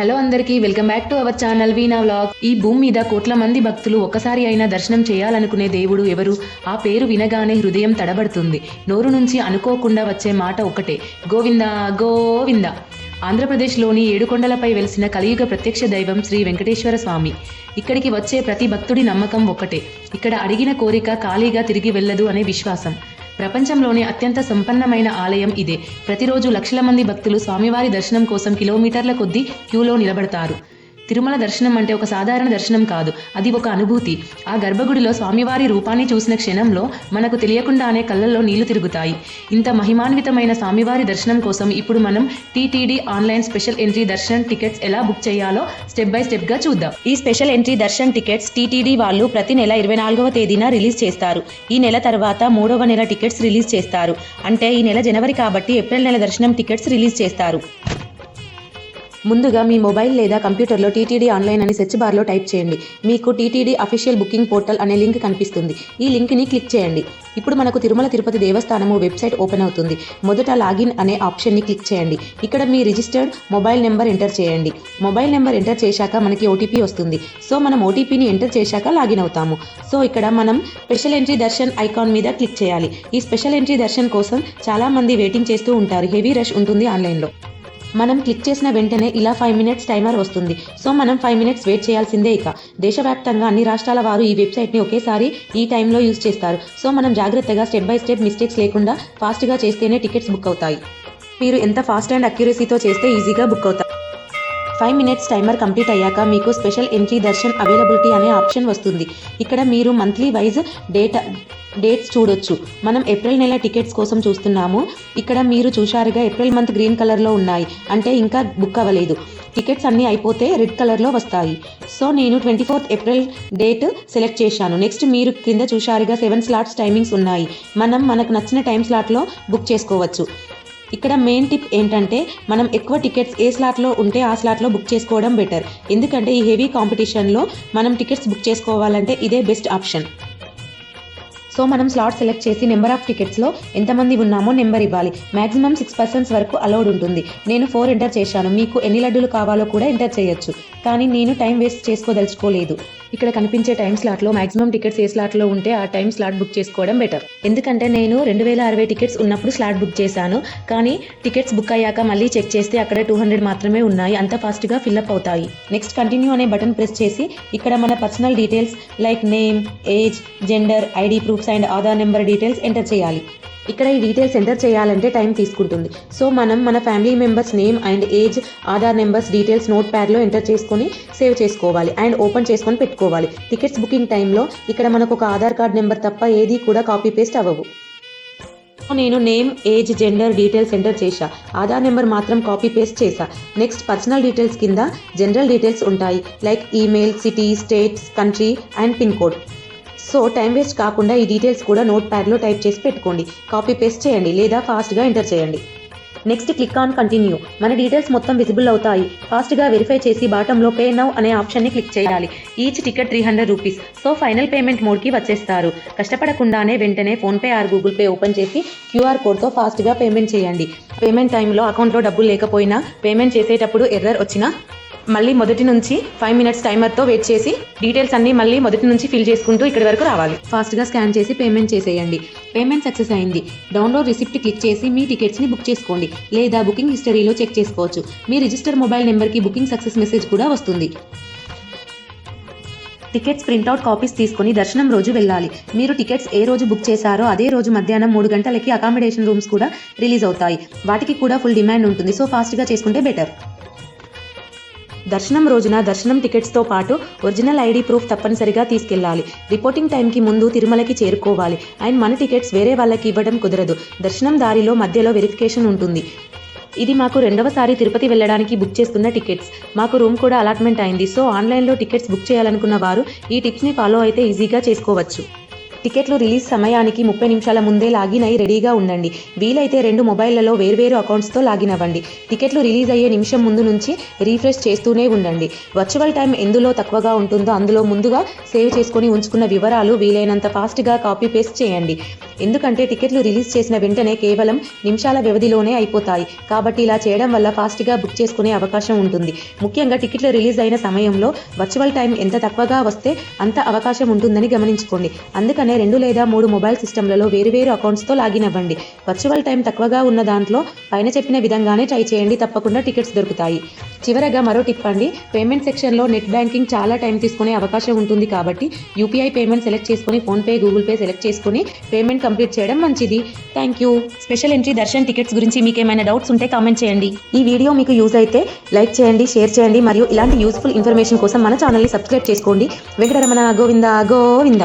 Hello అందరికీ welcome back to our channel Veena vlog. ఈ భూమి మీద కోట్ల మంది భక్తులు ఒక్కసారి అయినా దర్శనం చేయాలనుకునే దేవుడు ఎవరు? ఆ పేరు వినగానే హృదయం తడబడుతుంది. నోరు నుంచి అనుకోకుండా వచ్చే మాట ఒకటే గోవింద గోవింద. ఆంధ్రప్రదేశ్లోని ఏడుకొండలపై వెలిసిన కలియుగ ప్రత్యక్ష దైవం శ్రీ వెంకటేశ్వర స్వామి. ఇక్కడికి వచ్చే ప్రతి భక్తుడి నమ్మకం ఒక్కటే. ఇక్కడ అడిగిన కోరిక ఖాళీగా తిరిగి వెళ్ళదు అనే విశ్వాసం. ప్రపంచంలోనే అత్యంత సంపన్నమైన ఆలయం ఇదే. ప్రతిరోజు లక్షల మంది భక్తులు స్వామివారి దర్శనం కోసం కిలోమీటర్ల కొద్దీ క్యూలో నిలబడతారు. తిరుమల దర్శనం అంటే ఒక సాధారణ దర్శనం కాదు. అది ఒక అనుభూతి. ఆ గర్భగుడిలో స్వామివారి రూపాన్ని చూసిన క్షణంలో మనకు తెలియకుండానే కళ్ళల్లో నీళ్ళు తిరుగుతాయి. ఇంత మహిమాన్వితమైన స్వామివారి దర్శనం కోసం ఇప్పుడు మనం టీటీడీ ఆన్లైన్ స్పెషల్ ఎంట్రీ దర్శనం టికెట్స్ ఎలా బుక్ చేయాలో స్టెప్ బై స్టెప్గా చూద్దాం. ఈ special entry darshan tickets TTD వాళ్ళు ప్రతి నెల ఇరవై నాలుగవ తేదీన రిలీజ్ చేస్తారు. ఈ నెల తర్వాత మూడవ నెల టికెట్స్ రిలీజ్ చేస్తారు. అంటే ఈ నెల జనవరి కాబట్టి ఏప్రిల్ నెల దర్శనం టికెట్స్ రిలీజ్ చేస్తారు. ముందుగా మీ మొబైల్ లేదా కంప్యూటర్లో టీటీడీ ఆన్లైన్ అని సెర్చ్ బార్లో టైప్ చేయండి. మీకు టీటీడీ అఫీషియల్ బుకింగ్ పోర్టల్ అనే లింక్ కనిపిస్తుంది. ఈ లింక్ని క్లిక్ చేయండి. ఇప్పుడు మనకు తిరుమల తిరుపతి దేవస్థానము వెబ్సైట్ ఓపెన్ అవుతుంది. మొదట లాగిన్ అనే ఆప్షన్ని క్లిక్ చేయండి. ఇక్కడ మీ రిజిస్టర్డ్ మొబైల్ నెంబర్ ఎంటర్ చేయండి. మొబైల్ నెంబర్ ఎంటర్ చేశాక మనకి ఓటీపీ వస్తుంది. సో మనం ఓటీపీని ఎంటర్ చేశాక లాగిన్ అవుతాము. సో ఇక్కడ మనం స్పెషల్ ఎంట్రీ దర్శన్ ఐకాన్ మీద క్లిక్ చేయాలి. ఈ స్పెషల్ ఎంట్రీ దర్శన్ కోసం చాలా మంది వెయిటింగ్ చేస్తూ ఉంటారు. హెవీ రష్ ఉంటుంది ఆన్లైన్లో. మనం క్లిక్ చేసిన వెంటనే ఇలా ఫైవ్ మినిట్స్ టైమర్ వస్తుంది. సో మనం ఫైవ్ మినిట్స్ వెయిట్ చేయాల్సిందే ఇక. దేశవ్యాప్తంగా అన్ని రాష్ట్రాల వారు ఈ వెబ్సైట్ని ఒకేసారి ఈ టైంలో యూజ్ చేస్తారు. సో మనం జాగ్రత్తగా స్టెప్ బై స్టెప్ మిస్టేక్స్ లేకుండా ఫాస్ట్గా చేస్తేనే టికెట్స్ బుక్ అవుతాయి. మీరు ఎంత ఫాస్ట్ అండ్ అక్యురసీతో చేస్తే ఈజీగా బుక్ అవుతాయి ఫైవ్ మినిట్స్ టైమర్ కంప్లీట్ అయ్యాక మీకు స్పెషల్ ఎంట్రీ దర్శన్ అవైలబిలిటీ అనే ఆప్షన్ వస్తుంది. ఇక్కడ మీరు మంత్లీ వైజ్ డేటా డేట్స్ చూడొచ్చు. మనం ఏప్రిల్ నెల టికెట్స్ కోసం చూస్తున్నాము. ఇక్కడ మీరు చూశారుగా ఏప్రిల్ మంత్ గ్రీన్ కలర్లో ఉన్నాయి. అంటే ఇంకా బుక్ అవ్వలేదు. టికెట్స్ అన్నీ అయిపోతే రెడ్ కలర్లో వస్తాయి. సో నేను twenty fourth April date select చేశాను. నెక్స్ట్ మీరు కింద చూశారుగా సెవెన్ స్లాట్స్ టైమింగ్స్ ఉన్నాయి. మనం మనకు నచ్చిన టైం స్లాట్లో బుక్ చేసుకోవచ్చు. ఇక్కడ మెయిన్ టిప్ ఏంటంటే మనం ఎక్కువ టికెట్స్ ఏ స్లాట్లో ఉంటే ఆ స్లాట్లో బుక్ చేసుకోవడం బెటర్ ఎందుకంటే ఈ హెవీ కాంపిటీషన్లో మనం టికెట్స్ బుక్ చేసుకోవాలంటే ఇదే బెస్ట్ ఆప్షన్ సో మనం స్లాట్ సెలెక్ట్ చేసి నెంబర్ ఆఫ్ టికెట్స్లో ఎంతమంది ఉన్నామో నెంబర్ ఇవ్వాలి. మాక్సిమం సిక్స్ పర్సన్స్ వరకు అలౌడ్ ఉంటుంది. నేను ఫోర్ ఎంటర్ చేశాను. మీకు ఎన్ని లడ్డూలు కావాలో కూడా ఎంటర్ చేయొచ్చు. కానీ నేను టైం వేస్ట్ చేసుకోదలుచుకోలేదు. ఇక్కడ కనిపించే టైం స్లాట్లో మాక్సిమం టికెట్స్ ఏ స్లాట్లో ఉంటే ఆ టైం స్లాట్ బుక్ చేసుకోవడం బెటర్ ఎందుకంటే నేను రెండు వేల అరవై టికెట్స్ ఉన్నప్పుడు స్లాట్ బుక్ చేశాను. కానీ టికెట్స్ బుక్ అయ్యాక మళ్ళీ చెక్ చేస్తే అక్కడ టూ హండ్రెడ్ మాత్రమే ఉన్నాయి. అంత ఫాస్ట్గా ఫిల్అప్ అవుతాయి. నెక్స్ట్ కంటిన్యూ అనే బటన్ ప్రెస్ చేసి ఇక్కడ మన personal details like name age gender ID proofs and Aadhaar number details enter చేయాలి. ఇక్కడ ఈ డీటెయిల్స్ ఎంటర్ చేయాలంటే టైం తీసుకుంటుంది. సో మనం మన family members name and age Aadhaar numbers details note ప్యాడ్లో enter చేసుకొని సేవ్ చేసుకోవాలి అండ్ ఓపెన్ చేసుకొని పెట్టుకోవాలి. టికెట్స్ బుకింగ్ టైంలో ఇక్కడ మనకు ఒక ఆధార్ కార్డ్ నెంబర్ తప్ప ఏది కూడా కాపీ పేస్ట్ అవ్వవు. నేను name age gender details enter చేశా. ఆధార్ నెంబర్ మాత్రం కాపీ పేస్ట్ చేశా. నెక్స్ట్ పర్సనల్ డీటెయిల్స్ కింద జనరల్ డీటెయిల్స్ ఉంటాయి. Like email city states country and pin code so time waste కాకుండా ఈ డీటెయిల్స్ కూడా నోట్ ప్యాడ్లో టైప్ చేసి పెట్టుకోండి. కాపీ పేస్ట్ చేయండి లేదా ఫాస్ట్గా ఎంటర్ చేయండి. Next click on continue. మన డీటెయిల్స్ మొత్తం విజిబుల్ అవుతాయి. ఫాస్ట్గా వెరిఫై చేసి బాటంలో పే నౌ అనే ఆప్షన్ని క్లిక్ చేయాలి. Each ticket three hundred rupees. So final payment మోడ్కి వచ్చేస్తారు. కష్టపడకుండానే వెంటనే PhonePe or Google Pay open చేసి క్యూఆర్ కోడ్తో ఫాస్ట్గా పేమెంట్ చేయండి. పేమెంట్ టైంలో అకౌంట్లో డబ్బులు లేకపోయినా పేమెంట్ చేసేటప్పుడు ఎర్రర్ వచ్చినా మళ్ళీ మొదటి నుంచి ఫైవ్ మినిట్స్ టైమర్తో వెయిట్ చేసి డీటెయిల్స్ అన్ని మళ్ళీ మొదటి నుంచి ఫిల్ చేసుకుంటూ ఇక్కడి వరకు రావాలి. ఫాస్ట్గా స్కాన్ చేసి పేమెంట్ చేసేయండి. పేమెంట్ సక్సెస్ అయింది. డౌన్లోడ్ రిసిప్ట్ క్లిక్ చేసి మీ టికెట్స్ని బుక్ చేసుకోండి. లేదా బుకింగ్ హిస్టరీలో చెక్ చేసుకోవచ్చు. మీ రిజిస్టర్ మొబైల్ నెంబర్కి బుకింగ్ సక్సెస్ మెసేజ్ కూడా వస్తుంది. టికెట్స్ ప్రింట్అవుట్ కాపీస్ తీసుకొని దర్శనం రోజు వెళ్ళాలి. మీరు టికెట్స్ ఏ రోజు బుక్ చేశారో అదే రోజు మధ్యాహ్నం మూడు గంటలకి అకామిడేషన్ రూమ్స్ కూడా రిలీజ్ అవుతాయి. వాటికి కూడా ఫుల్ డిమాండ్ ఉంటుంది. సో ఫాస్ట్గా చేసుకుంటే బెటర్ దర్శనం రోజున దర్శనం టికెట్స్తో పాటు ఒరిజినల్ ఐడి ప్రూఫ్ తప్పనిసరిగా తీసుకెళ్ళాలి. రిపోర్టింగ్ టైంకి ముందు తిరుమలకి చేరుకోవాలి. అండ్ మన టికెట్స్ వేరే వాళ్ళకి ఇవ్వడం కుదరదు. దర్శనం దారిలో మధ్యలో వెరిఫికేషన్ ఉంటుంది. ఇది మాకు రెండవసారి తిరుపతి వెళ్ళడానికి బుక్ చేస్తున్న టికెట్స్. మాకు రూమ్ కూడా అలాట్మెంట్ అయింది. సో ఆన్లైన్లో టికెట్స్ బుక్ చేయాలనుకున్న వారు ఈ టిప్స్ని ఫాలో అయితే ఈజీగా చేసుకోవచ్చు. టికెట్లు రిలీజ్ సమయానికి ముప్పై నిమిషాల ముందే లాగిన్ అయి రెడీగా ఉండండి. వీలైతే రెండు మొబైళ్ళలో వేర్వేరు అకౌంట్స్తో లాగిన్ అవ్వండి టికెట్లు రిలీజ్ అయ్యే నిమిషం ముందు నుంచి రీఫ్రెష్ చేస్తూనే ఉండండి. వర్చువల్ టైం ఎందులో తక్కువగా ఉంటుందో అందులో ముందుగా సేవ్ చేసుకొని ఉంచుకున్న వివరాలు వీలైనంత ఫాస్ట్గా కాపీ పేస్ట్ చేయండి. ఎందుకంటే టికెట్లు రిలీజ్ చేసిన వెంటనే కేవలం నిమిషాల వ్యవధిలోనే అయిపోతాయి. కాబట్టి ఇలా చేయడం వల్ల ఫాస్ట్గా బుక్ చేసుకునే అవకాశం ఉంటుంది. ముఖ్యంగా టికెట్లు రిలీజ్ అయిన సమయంలో వర్చువల్ టైం ఎంత తక్కువగా వస్తే అంత అవకాశం ఉంటుందని గమనించుకోండి. అందుకనే రెండు లేదా మూడు మొబైల్ సిస్టమ్లలో వేరువేరు అకౌంట్స్తో లాగిన్ అవ్వండి. వర్చువల్ టైం తక్కువగా ఉన్న దాంట్లో పైన చెప్పిన విధంగానే ట్రై చేయండి. తప్పకుండా టికెట్స్ దొరుకుతాయి. చివరగా మరో టిప్ అండి. పేమెంట్ సెక్షన్లో నెట్ బ్యాంకింగ్ చాలా టైం తీసుకునే అవకాశం ఉంటుంది కాబట్టి యూపీఐ పేమెంట్ సెలెక్ట్ చేసుకుని ఫోన్పే గూగుల్ పే సెలెక్ట్ చేసుకుని పేమెంట్ కంప్లీట్ చేయడం మంచిది. Thank you special entry darshan tickets గురించి మీకు ఏమైనా డౌట్స్ ఉంటే కామెంట్ చేయండి. ఈ వీడియో మీకు యూజ్ అయితే లైక్ చేయండి షేర్ చేయండి మరియు ఇలాంటి యూస్ఫుల్ ఇన్ఫర్మేషన్ కోసం మన ఛానల్ని సబ్స్క్రైబ్ చేసుకోండి. వెంకటరమణ గోవింద గోవింద.